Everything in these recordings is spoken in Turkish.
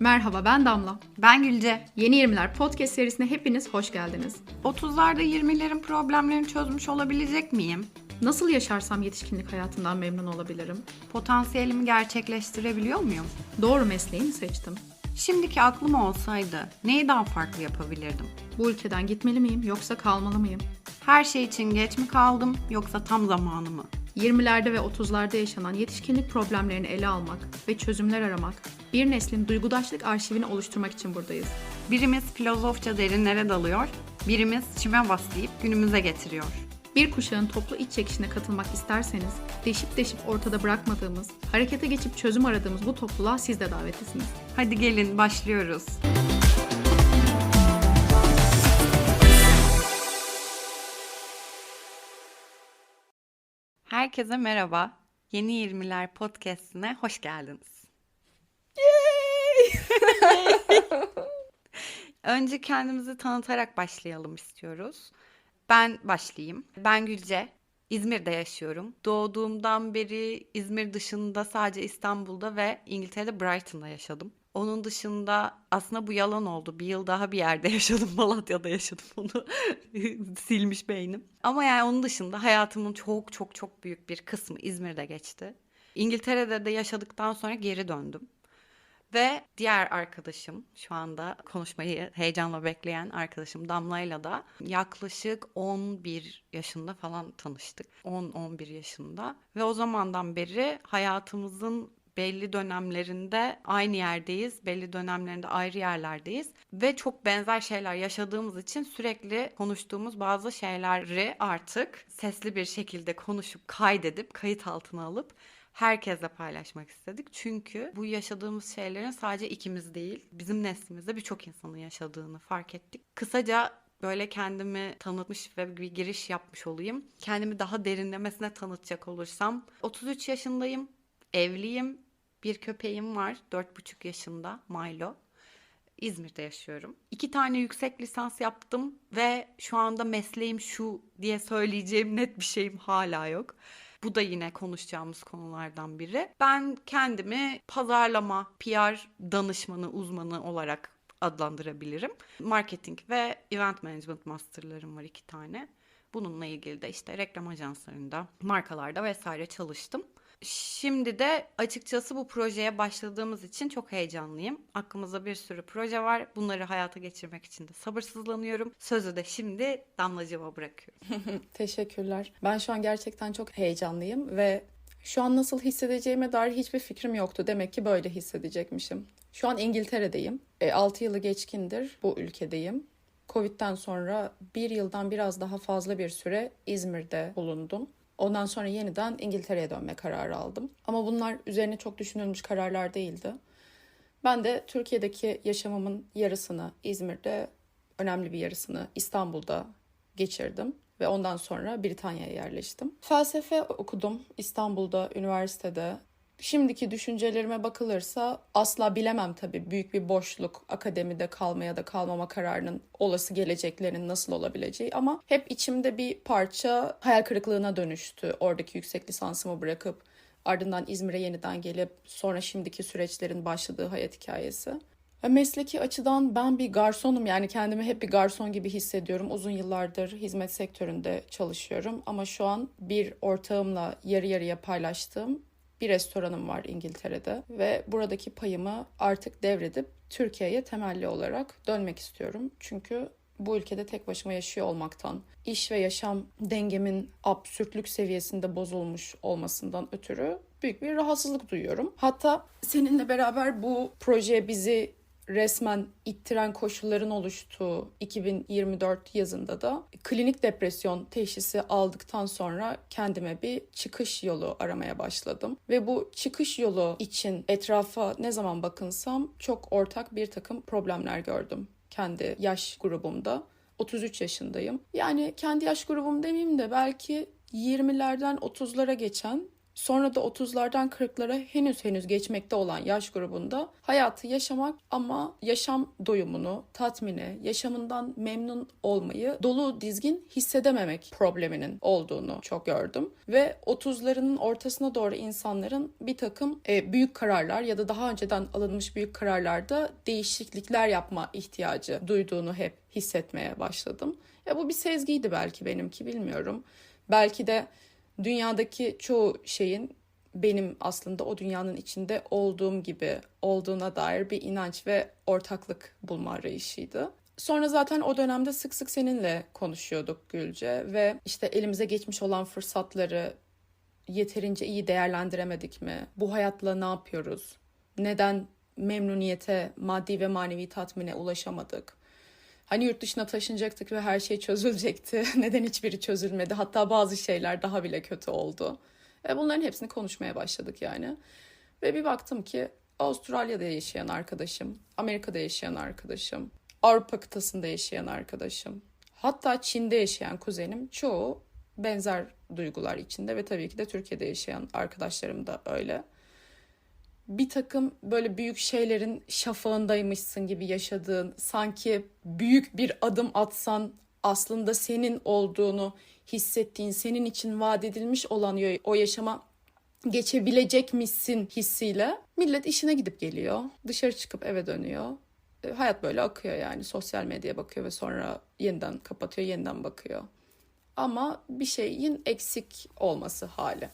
Merhaba ben Damla. Ben Gülce. Yeni 20'ler podcast serisine hepiniz hoş geldiniz. 30'larda 20'lerin problemlerini çözmüş olabilecek miyim? Nasıl yaşarsam yetişkinlik hayatından memnun olabilirim? Potansiyelimi gerçekleştirebiliyor muyum? Doğru mesleği mi seçtim? Şimdiki aklım olsaydı neyi daha farklı yapabilirdim? Bu ülkeden gitmeli miyim yoksa kalmalı mıyım? Her şey için geç mi kaldım yoksa tam zamanı mı? 20'lerde ve 30'larda yaşanan yetişkinlik problemlerini ele almak ve çözümler aramak, bir neslin duygudaşlık arşivini oluşturmak için buradayız. Birimiz filozofça derinlere dalıyor, birimiz çime baslayıp günümüze getiriyor. Bir kuşağın toplu iç çekişine katılmak isterseniz, deşip deşip ortada bırakmadığımız, harekete geçip çözüm aradığımız bu topluluğa siz de davetlisiniz. Hadi gelin başlıyoruz. Herkese merhaba. Yeni 20'ler podcast'ine hoş geldiniz. Önce kendimizi tanıtarak başlayalım istiyoruz. Ben başlayayım. Ben Gülce. İzmir'de yaşıyorum. Doğduğumdan beri İzmir dışında sadece İstanbul'da ve İngiltere'de Brighton'da yaşadım. Onun dışında aslında bu yalan oldu. Bir yıl daha bir yerde yaşadım. Malatya'da yaşadım. Onu silmiş beynim. Ama yani onun dışında hayatımın çok çok çok büyük bir kısmı İzmir'de geçti. İngiltere'de de yaşadıktan sonra geri döndüm. Ve diğer arkadaşım şu anda konuşmayı heyecanla bekleyen arkadaşım Damla'yla da yaklaşık 11 yaşında falan tanıştık. 10-11 yaşında. Ve o zamandan beri hayatımızın belli dönemlerinde aynı yerdeyiz, belli dönemlerinde ayrı yerlerdeyiz ve çok benzer şeyler yaşadığımız için sürekli konuştuğumuz bazı şeyleri artık sesli bir şekilde konuşup kaydedip kayıt altına alıp herkesle paylaşmak istedik. Çünkü bu yaşadığımız şeylerin sadece ikimiz değil, bizim neslimizde birçok insanın yaşadığını fark ettik. Kısaca böyle kendimi tanıtmış ve bir giriş yapmış olayım. Kendimi daha derinlemesine tanıtacak olursam 33 yaşındayım, evliyim, bir köpeğim var 4,5 yaşında Milo. İzmir'de yaşıyorum. İki tane yüksek lisans yaptım ve şu anda mesleğim şu diye söyleyeceğim net bir şeyim hala yok. Bu da yine konuşacağımız konulardan biri. Ben kendimi pazarlama, PR danışmanı, uzmanı olarak adlandırabilirim. Marketing ve event management masterlarım var iki tane. Bununla ilgili de işte reklam ajanslarında, markalarda vesaire çalıştım. Şimdi de açıkçası bu projeye başladığımız için çok heyecanlıyım. Aklımızda bir sürü proje var. Bunları hayata geçirmek için de sabırsızlanıyorum. Sözü de şimdi Damlacığıma bırakıyorum. Teşekkürler. Ben şu an gerçekten çok heyecanlıyım ve şu an nasıl hissedeceğime dair hiçbir fikrim yoktu. Demek ki böyle hissedecekmişim. Şu an İngiltere'deyim. E, 6 yılı geçkindir bu ülkedeyim. Covid'den sonra bir yıldan biraz daha fazla bir süre İzmir'de bulundum. Ondan sonra yeniden İngiltere'ye dönme kararı aldım. Ama bunlar üzerine çok düşünülmüş kararlar değildi. Ben de Türkiye'deki yaşamımın yarısını İzmir'de, önemli bir yarısını İstanbul'da geçirdim ve ondan sonra Britanya'ya yerleştim. Felsefe okudum İstanbul'da, üniversitede. Şimdiki düşüncelerime bakılırsa asla bilemem tabii büyük bir boşluk akademide kalma ya da kalmama kararının olası geleceklerinin nasıl olabileceği ama hep içimde bir parça hayal kırıklığına dönüştü oradaki yüksek lisansımı bırakıp ardından İzmir'e yeniden gelip sonra şimdiki süreçlerin başladığı hayat hikayesi. Mesleki açıdan ben bir garsonum yani kendimi hep bir garson gibi hissediyorum. Uzun yıllardır hizmet sektöründe çalışıyorum ama şu an bir ortağımla yarı yarıya paylaştığım bir restoranım var İngiltere'de ve buradaki payımı artık devredip Türkiye'ye temelli olarak dönmek istiyorum. Çünkü bu ülkede tek başıma yaşıyor olmaktan, iş ve yaşam dengemin absürtlük seviyesinde bozulmuş olmasından ötürü büyük bir rahatsızlık duyuyorum. Hatta seninle beraber bu projeye bizi resmen ittiren koşulların oluştuğu 2024 yazında da klinik depresyon teşhisi aldıktan sonra kendime bir çıkış yolu aramaya başladım. Ve bu çıkış yolu için etrafa ne zaman bakınsam çok ortak bir takım problemler gördüm kendi yaş grubumda. 33 yaşındayım. Yani kendi yaş grubum demeyeyim de belki 20'lerden 30'lara geçen Sonra da 30'lardan 40'lara henüz henüz geçmekte olan yaş grubunda hayatı yaşamak ama yaşam doyumunu, tatmini, yaşamından memnun olmayı dolu dizgin hissedememek probleminin olduğunu çok gördüm. Ve 30'larının ortasına doğru insanların bir takım e, büyük kararlar ya da daha önceden alınmış büyük kararlarda değişiklikler yapma ihtiyacı duyduğunu hep hissetmeye başladım. Ya bu bir sezgiydi belki benimki bilmiyorum. Belki de dünyadaki çoğu şeyin benim aslında o dünyanın içinde olduğum gibi olduğuna dair bir inanç ve ortaklık bulma arayışıydı. Sonra zaten o dönemde sık sık seninle konuşuyorduk Gülce ve işte elimize geçmiş olan fırsatları yeterince iyi değerlendiremedik mi? Bu hayatla ne yapıyoruz? Neden memnuniyete, maddi ve manevi tatmine ulaşamadık? Hani yurt dışına taşınacaktık ve her şey çözülecekti. Neden hiçbiri çözülmedi? Hatta bazı şeyler daha bile kötü oldu. E bunların hepsini konuşmaya başladık yani. Ve bir baktım ki Avustralya'da yaşayan arkadaşım, Amerika'da yaşayan arkadaşım, Avrupa kıtasında yaşayan arkadaşım, hatta Çin'de yaşayan kuzenim çoğu benzer duygular içinde ve tabii ki de Türkiye'de yaşayan arkadaşlarım da öyle. Bir takım böyle büyük şeylerin şafağındaymışsın gibi yaşadığın, sanki büyük bir adım atsan aslında senin olduğunu hissettiğin, senin için vaat edilmiş olan o yaşama geçebilecekmişsin hissiyle millet işine gidip geliyor. Dışarı çıkıp eve dönüyor. E, hayat böyle akıyor yani. Sosyal medyaya bakıyor ve sonra yeniden kapatıyor, yeniden bakıyor. Ama bir şeyin eksik olması hali.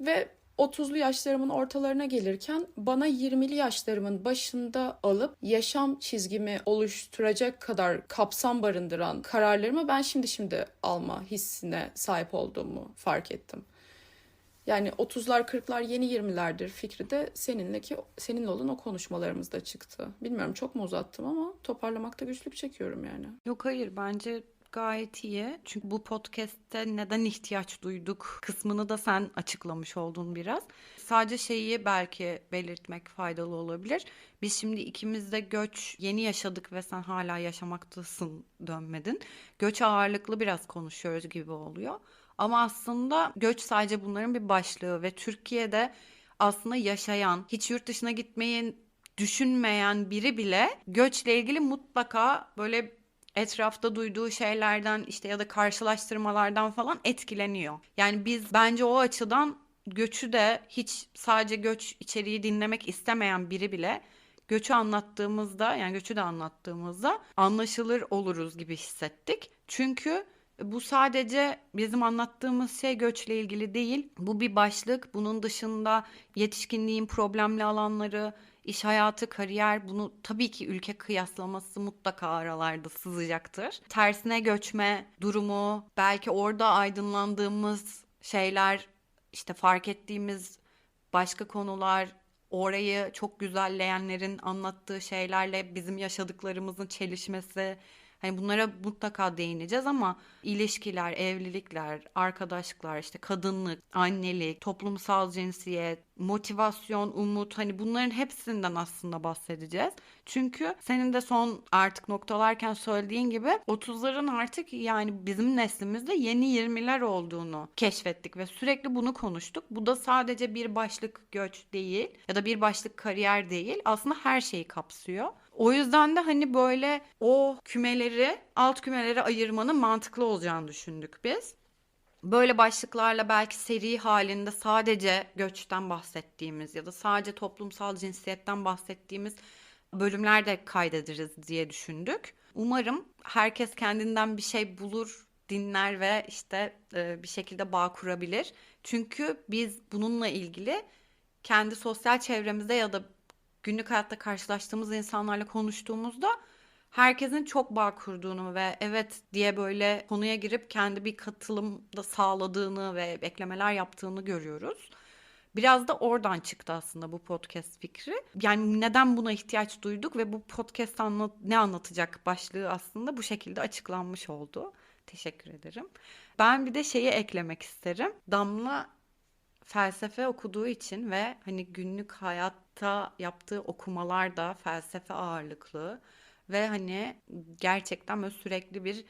Ve 30'lu yaşlarımın ortalarına gelirken bana 20'li yaşlarımın başında alıp yaşam çizgimi oluşturacak kadar kapsam barındıran kararlarımı ben şimdi şimdi alma hissine sahip olduğumu fark ettim. Yani 30'lar 40'lar yeni 20'lerdir fikri de seninle ki seninle olan o konuşmalarımızda çıktı. Bilmiyorum çok mu uzattım ama toparlamakta güçlük çekiyorum yani. Yok hayır bence gayet iyi. Çünkü bu podcast'te neden ihtiyaç duyduk kısmını da sen açıklamış oldun biraz. Sadece şeyi belki belirtmek faydalı olabilir. Biz şimdi ikimiz de göç yeni yaşadık ve sen hala yaşamaktasın dönmedin. Göç ağırlıklı biraz konuşuyoruz gibi oluyor. Ama aslında göç sadece bunların bir başlığı ve Türkiye'de aslında yaşayan, hiç yurt dışına gitmeyi düşünmeyen biri bile göçle ilgili mutlaka böyle etrafta duyduğu şeylerden işte ya da karşılaştırmalardan falan etkileniyor. Yani biz bence o açıdan göçü de hiç sadece göç içeriği dinlemek istemeyen biri bile göçü anlattığımızda yani göçü de anlattığımızda anlaşılır oluruz gibi hissettik. Çünkü bu sadece bizim anlattığımız şey göçle ilgili değil. Bu bir başlık. Bunun dışında yetişkinliğin problemli alanları, iş hayatı, kariyer bunu tabii ki ülke kıyaslaması mutlaka aralarda sızacaktır. Tersine göçme durumu, belki orada aydınlandığımız şeyler, işte fark ettiğimiz başka konular, orayı çok güzelleyenlerin anlattığı şeylerle bizim yaşadıklarımızın çelişmesi, Hani bunlara mutlaka değineceğiz ama ilişkiler, evlilikler, arkadaşlıklar, işte kadınlık, annelik, toplumsal cinsiyet, motivasyon, umut hani bunların hepsinden aslında bahsedeceğiz. Çünkü senin de son artık noktalarken söylediğin gibi 30'ların artık yani bizim neslimizde yeni 20'ler olduğunu keşfettik ve sürekli bunu konuştuk. Bu da sadece bir başlık göç değil ya da bir başlık kariyer değil. Aslında her şeyi kapsıyor. O yüzden de hani böyle o kümeleri alt kümeleri ayırmanın mantıklı olacağını düşündük biz. Böyle başlıklarla belki seri halinde sadece göçten bahsettiğimiz ya da sadece toplumsal cinsiyetten bahsettiğimiz bölümler de kaydederiz diye düşündük. Umarım herkes kendinden bir şey bulur, dinler ve işte e, bir şekilde bağ kurabilir. Çünkü biz bununla ilgili kendi sosyal çevremizde ya da günlük hayatta karşılaştığımız insanlarla konuştuğumuzda herkesin çok bağ kurduğunu ve evet diye böyle konuya girip kendi bir katılım da sağladığını ve eklemeler yaptığını görüyoruz. Biraz da oradan çıktı aslında bu podcast fikri. Yani neden buna ihtiyaç duyduk ve bu podcast anlat ne anlatacak başlığı aslında bu şekilde açıklanmış oldu. Teşekkür ederim. Ben bir de şeyi eklemek isterim. Damla felsefe okuduğu için ve hani günlük hayatta yaptığı okumalar da felsefe ağırlıklı ve hani gerçekten böyle sürekli bir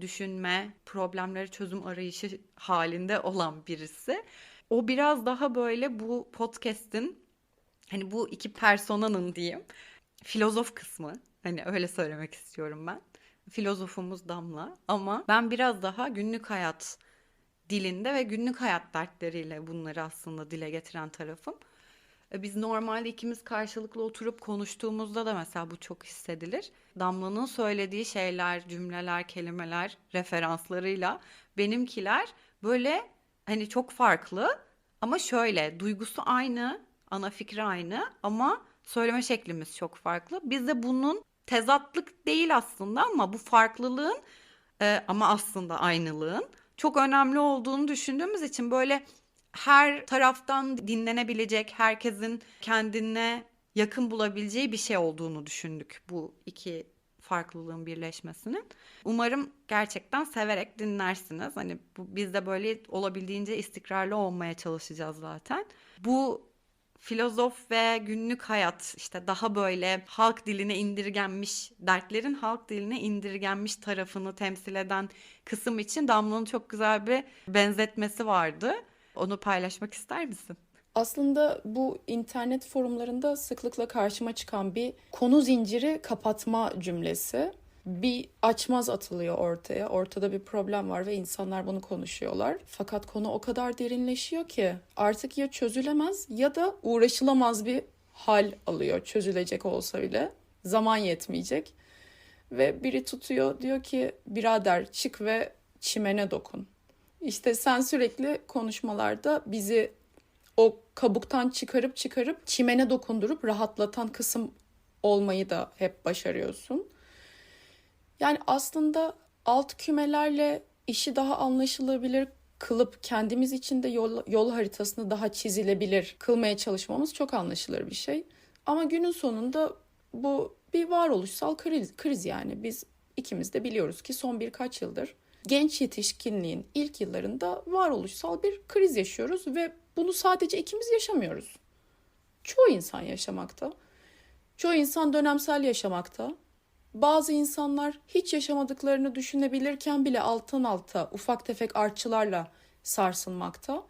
düşünme, problemleri çözüm arayışı halinde olan birisi. O biraz daha böyle bu podcast'in hani bu iki personanın diyeyim filozof kısmı. Hani öyle söylemek istiyorum ben. Filozofumuz Damla ama ben biraz daha günlük hayat dilinde ve günlük hayat dertleriyle bunları aslında dile getiren tarafım. E, Biz normalde ikimiz karşılıklı oturup konuştuğumuzda da mesela bu çok hissedilir. Damla'nın söylediği şeyler, cümleler, kelimeler, referanslarıyla benimkiler böyle hani çok farklı ama şöyle duygusu aynı, ana fikri aynı ama söyleme şeklimiz çok farklı. Biz de bunun tezatlık değil aslında ama bu farklılığın e, ama aslında aynılığın çok önemli olduğunu düşündüğümüz için böyle her taraftan dinlenebilecek, herkesin kendine yakın bulabileceği bir şey olduğunu düşündük bu iki farklılığın birleşmesinin. Umarım gerçekten severek dinlersiniz. Hani bu, biz de böyle olabildiğince istikrarlı olmaya çalışacağız zaten. Bu filozof ve günlük hayat işte daha böyle halk diline indirgenmiş dertlerin halk diline indirgenmiş tarafını temsil eden kısım için Damla'nın çok güzel bir benzetmesi vardı. Onu paylaşmak ister misin? Aslında bu internet forumlarında sıklıkla karşıma çıkan bir konu zinciri kapatma cümlesi. Bir açmaz atılıyor ortaya. Ortada bir problem var ve insanlar bunu konuşuyorlar. Fakat konu o kadar derinleşiyor ki artık ya çözülemez ya da uğraşılamaz bir hal alıyor çözülecek olsa bile. Zaman yetmeyecek. Ve biri tutuyor diyor ki birader çık ve çimene dokun. İşte sen sürekli konuşmalarda bizi o kabuktan çıkarıp çıkarıp çimene dokundurup rahatlatan kısım olmayı da hep başarıyorsun. Yani aslında alt kümelerle işi daha anlaşılabilir kılıp kendimiz için de yol, yol haritasını daha çizilebilir kılmaya çalışmamız çok anlaşılır bir şey. Ama günün sonunda bu bir varoluşsal kriz, kriz yani. Biz ikimiz de biliyoruz ki son birkaç yıldır genç yetişkinliğin ilk yıllarında varoluşsal bir kriz yaşıyoruz ve bunu sadece ikimiz yaşamıyoruz. Çoğu insan yaşamakta. Çoğu insan dönemsel yaşamakta. Bazı insanlar hiç yaşamadıklarını düşünebilirken bile alttan alta ufak tefek artçılarla sarsılmakta.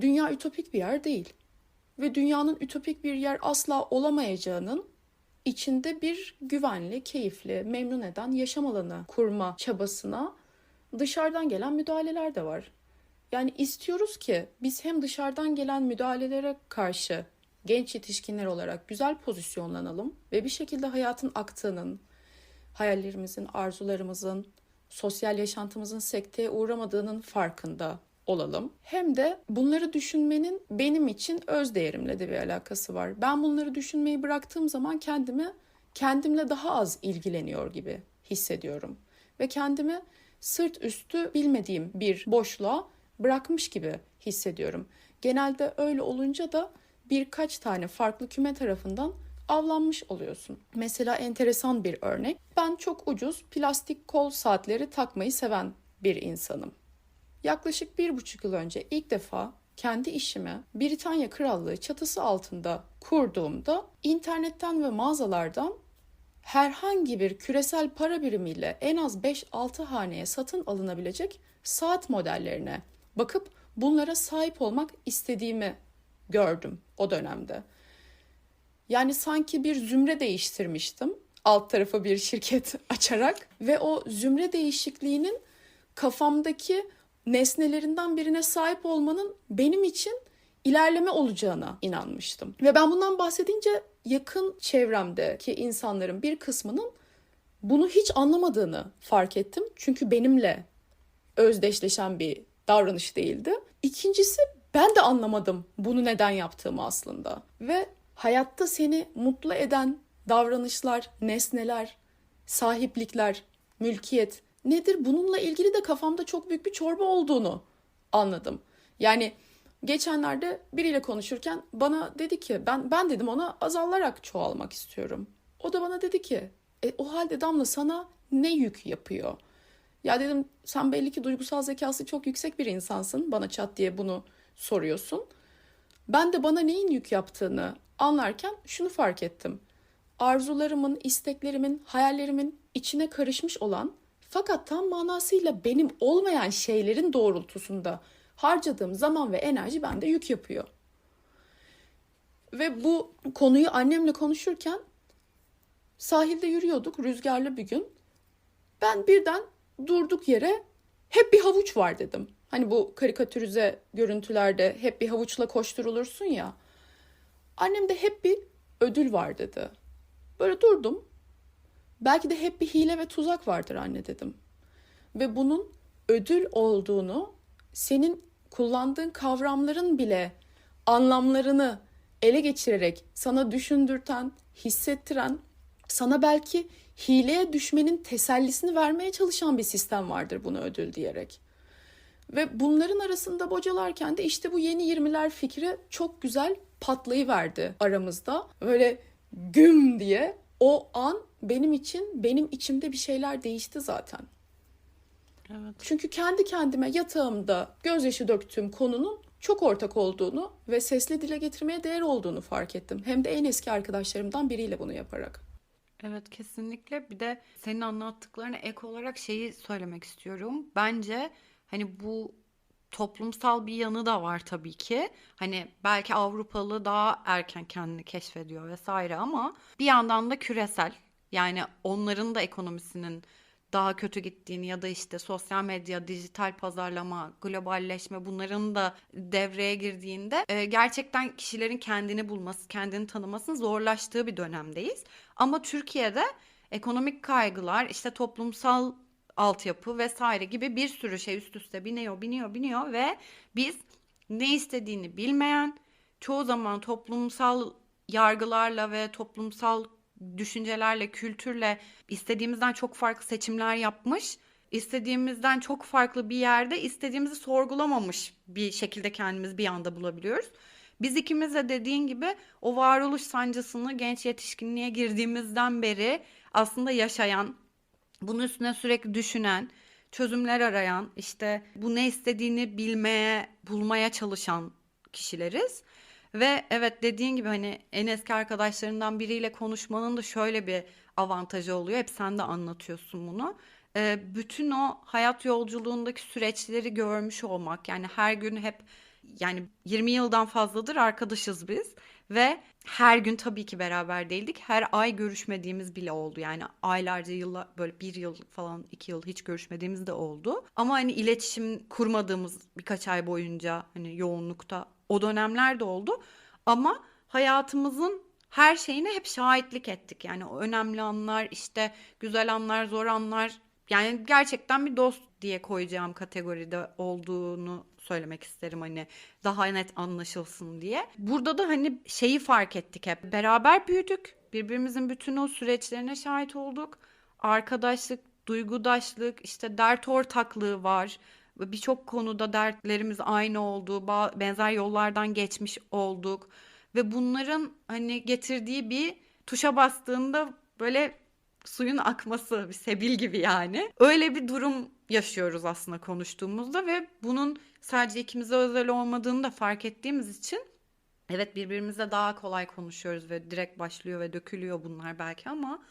Dünya ütopik bir yer değil. Ve dünyanın ütopik bir yer asla olamayacağının içinde bir güvenli, keyifli, memnun eden yaşam alanı kurma çabasına dışarıdan gelen müdahaleler de var. Yani istiyoruz ki biz hem dışarıdan gelen müdahalelere karşı genç yetişkinler olarak güzel pozisyonlanalım ve bir şekilde hayatın aktığının, hayallerimizin, arzularımızın, sosyal yaşantımızın sekteye uğramadığının farkında olalım. Hem de bunları düşünmenin benim için öz değerimle de bir alakası var. Ben bunları düşünmeyi bıraktığım zaman kendimi kendimle daha az ilgileniyor gibi hissediyorum ve kendimi sırt üstü bilmediğim bir boşluğa bırakmış gibi hissediyorum. Genelde öyle olunca da birkaç tane farklı küme tarafından avlanmış oluyorsun. Mesela enteresan bir örnek. Ben çok ucuz plastik kol saatleri takmayı seven bir insanım. Yaklaşık bir buçuk yıl önce ilk defa kendi işimi Britanya Krallığı çatısı altında kurduğumda internetten ve mağazalardan herhangi bir küresel para birimiyle en az 5-6 haneye satın alınabilecek saat modellerine bakıp bunlara sahip olmak istediğimi gördüm o dönemde. Yani sanki bir zümre değiştirmiştim alt tarafa bir şirket açarak ve o zümre değişikliğinin kafamdaki nesnelerinden birine sahip olmanın benim için ilerleme olacağına inanmıştım. Ve ben bundan bahsedince yakın çevremdeki insanların bir kısmının bunu hiç anlamadığını fark ettim. Çünkü benimle özdeşleşen bir davranış değildi. İkincisi ben de anlamadım bunu neden yaptığımı aslında. Ve hayatta seni mutlu eden davranışlar, nesneler, sahiplikler, mülkiyet nedir? Bununla ilgili de kafamda çok büyük bir çorba olduğunu anladım. Yani geçenlerde biriyle konuşurken bana dedi ki ben ben dedim ona azalarak çoğalmak istiyorum. O da bana dedi ki e, o halde Damla sana ne yük yapıyor? Ya dedim sen belli ki duygusal zekası çok yüksek bir insansın. Bana çat diye bunu soruyorsun. Ben de bana neyin yük yaptığını anlarken şunu fark ettim. Arzularımın, isteklerimin, hayallerimin içine karışmış olan fakat tam manasıyla benim olmayan şeylerin doğrultusunda harcadığım zaman ve enerji bende yük yapıyor. Ve bu konuyu annemle konuşurken sahilde yürüyorduk rüzgarlı bir gün. Ben birden durduk yere hep bir havuç var dedim. Hani bu karikatürize görüntülerde hep bir havuçla koşturulursun ya. Annem de hep bir ödül var dedi. Böyle durdum. Belki de hep bir hile ve tuzak vardır anne dedim. Ve bunun ödül olduğunu senin kullandığın kavramların bile anlamlarını ele geçirerek sana düşündürten, hissettiren, sana belki hileye düşmenin tesellisini vermeye çalışan bir sistem vardır bunu ödül diyerek. Ve bunların arasında bocalarken de işte bu yeni 20'ler fikri çok güzel patlayıverdi aramızda. Böyle güm diye o an benim için benim içimde bir şeyler değişti zaten. Evet. Çünkü kendi kendime yatağımda gözyaşı döktüğüm konunun çok ortak olduğunu ve sesli dile getirmeye değer olduğunu fark ettim. Hem de en eski arkadaşlarımdan biriyle bunu yaparak. Evet kesinlikle. Bir de senin anlattıklarına ek olarak şeyi söylemek istiyorum. Bence hani bu toplumsal bir yanı da var tabii ki. Hani belki Avrupalı daha erken kendini keşfediyor vesaire ama bir yandan da küresel. Yani onların da ekonomisinin daha kötü gittiğini ya da işte sosyal medya, dijital pazarlama, globalleşme bunların da devreye girdiğinde e, gerçekten kişilerin kendini bulması, kendini tanımasının zorlaştığı bir dönemdeyiz. Ama Türkiye'de ekonomik kaygılar, işte toplumsal altyapı vesaire gibi bir sürü şey üst üste biniyor, biniyor, biniyor ve biz ne istediğini bilmeyen, çoğu zaman toplumsal yargılarla ve toplumsal düşüncelerle, kültürle istediğimizden çok farklı seçimler yapmış, istediğimizden çok farklı bir yerde istediğimizi sorgulamamış bir şekilde kendimizi bir anda bulabiliyoruz. Biz ikimiz de dediğin gibi o varoluş sancısını genç yetişkinliğe girdiğimizden beri aslında yaşayan, bunun üstüne sürekli düşünen, çözümler arayan, işte bu ne istediğini bilmeye, bulmaya çalışan kişileriz. Ve evet dediğin gibi hani en eski arkadaşlarından biriyle konuşmanın da şöyle bir avantajı oluyor. Hep sen de anlatıyorsun bunu. Ee, bütün o hayat yolculuğundaki süreçleri görmüş olmak yani her gün hep yani 20 yıldan fazladır arkadaşız biz ve her gün tabii ki beraber değildik. Her ay görüşmediğimiz bile oldu. Yani aylarca yıllar böyle bir yıl falan iki yıl hiç görüşmediğimiz de oldu. Ama hani iletişim kurmadığımız birkaç ay boyunca hani yoğunlukta o dönemler de oldu. Ama hayatımızın her şeyine hep şahitlik ettik. Yani o önemli anlar, işte güzel anlar, zor anlar. Yani gerçekten bir dost diye koyacağım kategoride olduğunu söylemek isterim hani daha net anlaşılsın diye. Burada da hani şeyi fark ettik hep. Beraber büyüdük. Birbirimizin bütün o süreçlerine şahit olduk. Arkadaşlık, duygudaşlık, işte dert ortaklığı var. Birçok konuda dertlerimiz aynı oldu. Benzer yollardan geçmiş olduk. Ve bunların hani getirdiği bir tuşa bastığında böyle suyun akması bir sebil gibi yani. Öyle bir durum yaşıyoruz aslında konuştuğumuzda ve bunun sadece ikimize özel olmadığını da fark ettiğimiz için evet birbirimizle daha kolay konuşuyoruz ve direkt başlıyor ve dökülüyor bunlar belki ama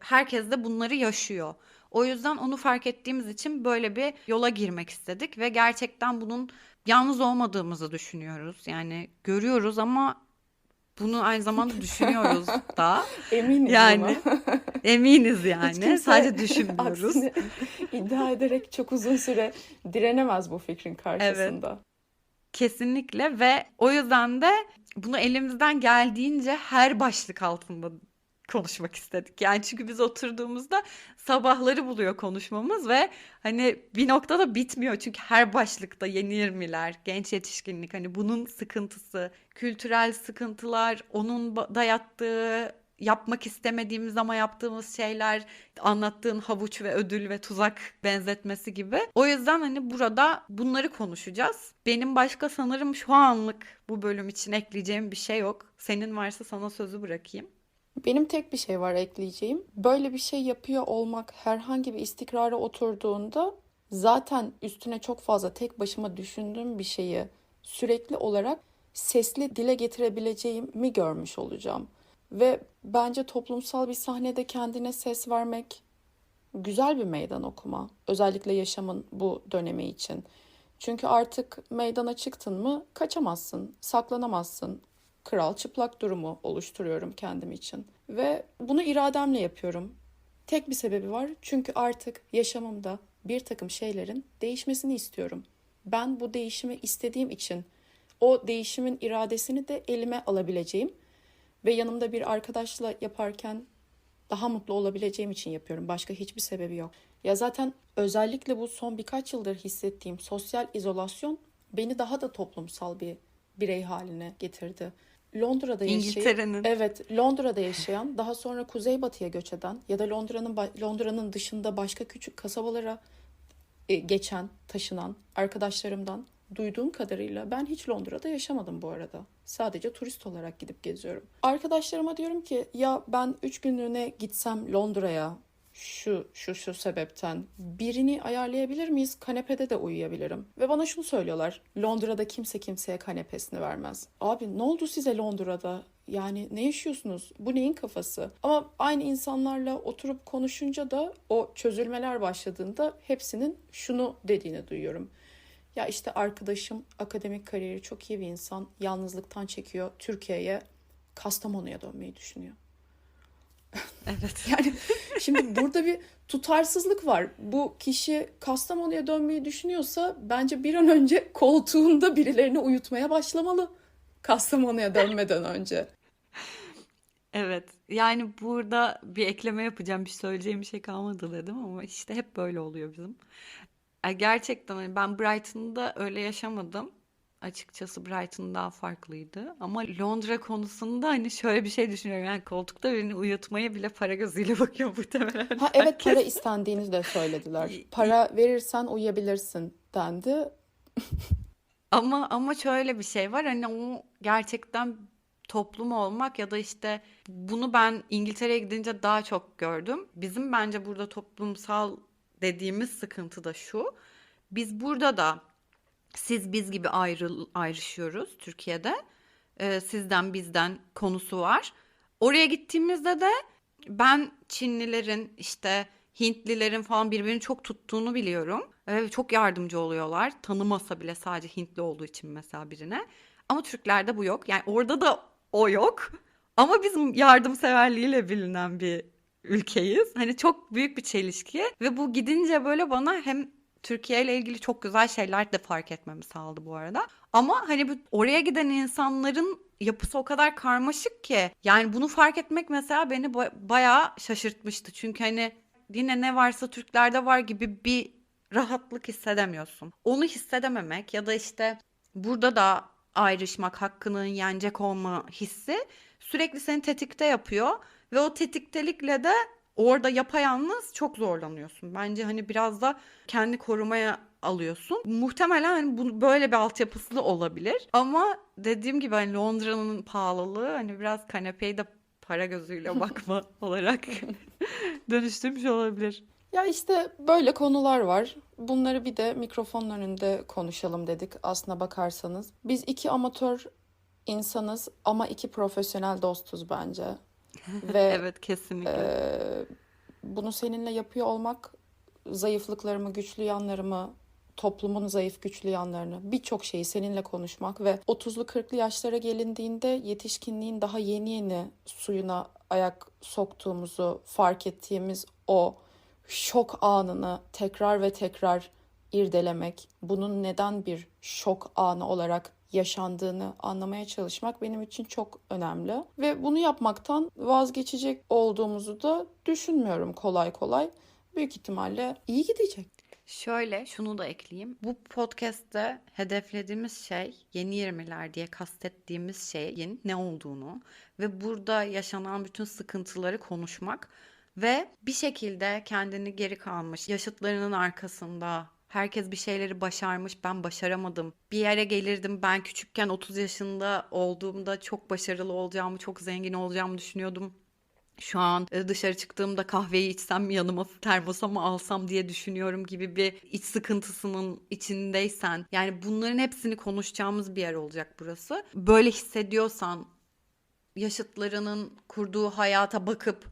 herkes de bunları yaşıyor. O yüzden onu fark ettiğimiz için böyle bir yola girmek istedik ve gerçekten bunun yalnız olmadığımızı düşünüyoruz. Yani görüyoruz ama bunu aynı zamanda düşünüyoruz da. Eminiz Yani buna. eminiz yani. Sadece düşünmüyoruz. iddia ederek çok uzun süre direnemez bu fikrin karşısında. Kesinlikle ve o yüzden de bunu elimizden geldiğince her başlık altında konuşmak istedik. Yani çünkü biz oturduğumuzda sabahları buluyor konuşmamız ve hani bir noktada bitmiyor. Çünkü her başlıkta yeni 20'ler, genç yetişkinlik hani bunun sıkıntısı, kültürel sıkıntılar, onun dayattığı yapmak istemediğimiz ama yaptığımız şeyler, anlattığın havuç ve ödül ve tuzak benzetmesi gibi. O yüzden hani burada bunları konuşacağız. Benim başka sanırım şu anlık bu bölüm için ekleyeceğim bir şey yok. Senin varsa sana sözü bırakayım. Benim tek bir şey var ekleyeceğim. Böyle bir şey yapıyor olmak herhangi bir istikrara oturduğunda zaten üstüne çok fazla tek başıma düşündüğüm bir şeyi sürekli olarak sesli dile getirebileceğimi görmüş olacağım. Ve bence toplumsal bir sahnede kendine ses vermek güzel bir meydan okuma. Özellikle yaşamın bu dönemi için. Çünkü artık meydana çıktın mı kaçamazsın, saklanamazsın. Kral çıplak durumu oluşturuyorum kendim için. Ve bunu irademle yapıyorum. Tek bir sebebi var. Çünkü artık yaşamımda bir takım şeylerin değişmesini istiyorum. Ben bu değişimi istediğim için o değişimin iradesini de elime alabileceğim ve yanımda bir arkadaşla yaparken daha mutlu olabileceğim için yapıyorum. Başka hiçbir sebebi yok. Ya zaten özellikle bu son birkaç yıldır hissettiğim sosyal izolasyon beni daha da toplumsal bir birey haline getirdi. Londra'da İngiltere'nin. evet Londra'da yaşayan daha sonra kuzeybatıya göç eden ya da Londra'nın Londra'nın dışında başka küçük kasabalara e, geçen, taşınan arkadaşlarımdan duyduğum kadarıyla ben hiç Londra'da yaşamadım bu arada. Sadece turist olarak gidip geziyorum. Arkadaşlarıma diyorum ki ya ben 3 günlüğüne gitsem Londra'ya şu şu şu sebepten birini ayarlayabilir miyiz? Kanepede de uyuyabilirim. Ve bana şunu söylüyorlar. Londra'da kimse kimseye kanepesini vermez. Abi ne oldu size Londra'da? Yani ne yaşıyorsunuz? Bu neyin kafası? Ama aynı insanlarla oturup konuşunca da o çözülmeler başladığında hepsinin şunu dediğini duyuyorum. Ya işte arkadaşım akademik kariyeri çok iyi bir insan. Yalnızlıktan çekiyor. Türkiye'ye Kastamonu'ya dönmeyi düşünüyor. Evet. Yani şimdi burada bir tutarsızlık var. Bu kişi Kastamonu'ya dönmeyi düşünüyorsa bence bir an önce koltuğunda birilerini uyutmaya başlamalı. Kastamonu'ya dönmeden önce. Evet. Yani burada bir ekleme yapacağım. Bir söyleyeceğim bir şey kalmadı dedim ama işte hep böyle oluyor bizim. E, Gerçekten hani ben Brighton'da öyle yaşamadım. Açıkçası Brighton daha farklıydı. Ama Londra konusunda hani şöyle bir şey düşünüyorum. Yani koltukta birini uyutmaya bile para gözüyle bakıyor muhtemelen. Ha evet para istendiğini de söylediler. Para verirsen uyuyabilirsin dendi. Ama ama şöyle bir şey var hani o gerçekten toplum olmak ya da işte bunu ben İngiltere'ye gidince daha çok gördüm. Bizim bence burada toplumsal dediğimiz sıkıntı da şu. Biz burada da siz biz gibi ayrı, ayrışıyoruz Türkiye'de. Ee, sizden bizden konusu var. Oraya gittiğimizde de ben Çinlilerin işte Hintlilerin falan birbirini çok tuttuğunu biliyorum. Ve çok yardımcı oluyorlar. Tanımasa bile sadece Hintli olduğu için mesela birine. Ama Türklerde bu yok. Yani orada da o yok. Ama bizim yardımseverliğiyle bilinen bir ülkeyiz. Hani çok büyük bir çelişki ve bu gidince böyle bana hem Türkiye ile ilgili çok güzel şeyler de fark etmemi sağladı bu arada. Ama hani bu oraya giden insanların yapısı o kadar karmaşık ki yani bunu fark etmek mesela beni ba- bayağı şaşırtmıştı. Çünkü hani yine ne varsa Türklerde var gibi bir rahatlık hissedemiyorsun. Onu hissedememek ya da işte burada da ayrışmak, hakkının yenecek olma hissi sürekli seni tetikte yapıyor ve o tetiktelikle de orada yapayalnız çok zorlanıyorsun. Bence hani biraz da kendi korumaya alıyorsun. Muhtemelen hani bu böyle bir altyapısı da olabilir. Ama dediğim gibi hani Londra'nın pahalılığı hani biraz kanepeyi de para gözüyle bakma olarak dönüştürmüş olabilir. Ya işte böyle konular var. Bunları bir de mikrofonun önünde konuşalım dedik aslına bakarsanız. Biz iki amatör insanız ama iki profesyonel dostuz bence. Ve Evet kesinlikle. Ee, bunu seninle yapıyor olmak zayıflıklarımı, güçlü yanlarımı, toplumun zayıf güçlü yanlarını, birçok şeyi seninle konuşmak ve 30'lu 40'lı yaşlara gelindiğinde yetişkinliğin daha yeni yeni suyuna ayak soktuğumuzu fark ettiğimiz o şok anını tekrar ve tekrar irdelemek, bunun neden bir şok anı olarak yaşandığını anlamaya çalışmak benim için çok önemli. Ve bunu yapmaktan vazgeçecek olduğumuzu da düşünmüyorum kolay kolay. Büyük ihtimalle iyi gidecek. Şöyle şunu da ekleyeyim. Bu podcast'te hedeflediğimiz şey yeni 20'ler diye kastettiğimiz şeyin ne olduğunu ve burada yaşanan bütün sıkıntıları konuşmak ve bir şekilde kendini geri kalmış yaşıtlarının arkasında herkes bir şeyleri başarmış ben başaramadım. Bir yere gelirdim ben küçükken 30 yaşında olduğumda çok başarılı olacağımı, çok zengin olacağımı düşünüyordum. Şu an e, dışarı çıktığımda kahveyi içsem yanıma termosa mı alsam diye düşünüyorum gibi bir iç sıkıntısının içindeysen yani bunların hepsini konuşacağımız bir yer olacak burası. Böyle hissediyorsan yaşıtlarının kurduğu hayata bakıp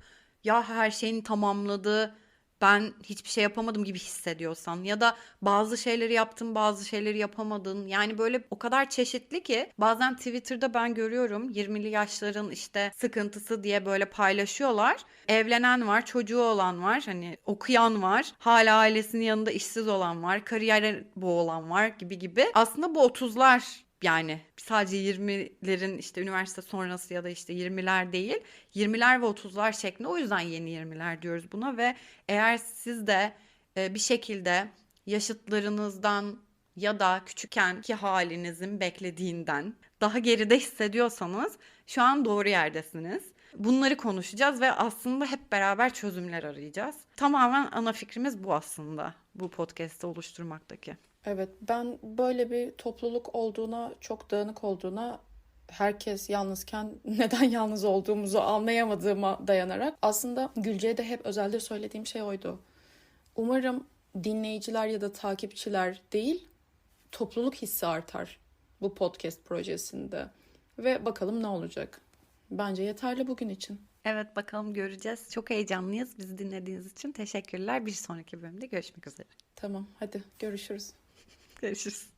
ya her şeyini tamamladı ben hiçbir şey yapamadım gibi hissediyorsan ya da bazı şeyleri yaptın bazı şeyleri yapamadın yani böyle o kadar çeşitli ki bazen Twitter'da ben görüyorum 20'li yaşların işte sıkıntısı diye böyle paylaşıyorlar. Evlenen var, çocuğu olan var, hani okuyan var, hala ailesinin yanında işsiz olan var, kariyere boğulan var gibi gibi. Aslında bu 30'lar yani sadece 20'lerin işte üniversite sonrası ya da işte 20'ler değil 20'ler ve 30'lar şeklinde o yüzden yeni 20'ler diyoruz buna ve eğer siz de e, bir şekilde yaşıtlarınızdan ya da küçükkenki halinizin beklediğinden daha geride hissediyorsanız şu an doğru yerdesiniz. Bunları konuşacağız ve aslında hep beraber çözümler arayacağız. Tamamen ana fikrimiz bu aslında bu podcast'i oluşturmaktaki. Evet, ben böyle bir topluluk olduğuna, çok dağınık olduğuna, herkes yalnızken neden yalnız olduğumuzu anlayamadığıma dayanarak aslında Gülce'ye de hep özelde söylediğim şey oydu. Umarım dinleyiciler ya da takipçiler değil, topluluk hissi artar bu podcast projesinde. Ve bakalım ne olacak. Bence yeterli bugün için. Evet bakalım göreceğiz. Çok heyecanlıyız. Bizi dinlediğiniz için teşekkürler. Bir sonraki bölümde görüşmek üzere. Tamam, hadi görüşürüz. Görüşürüz.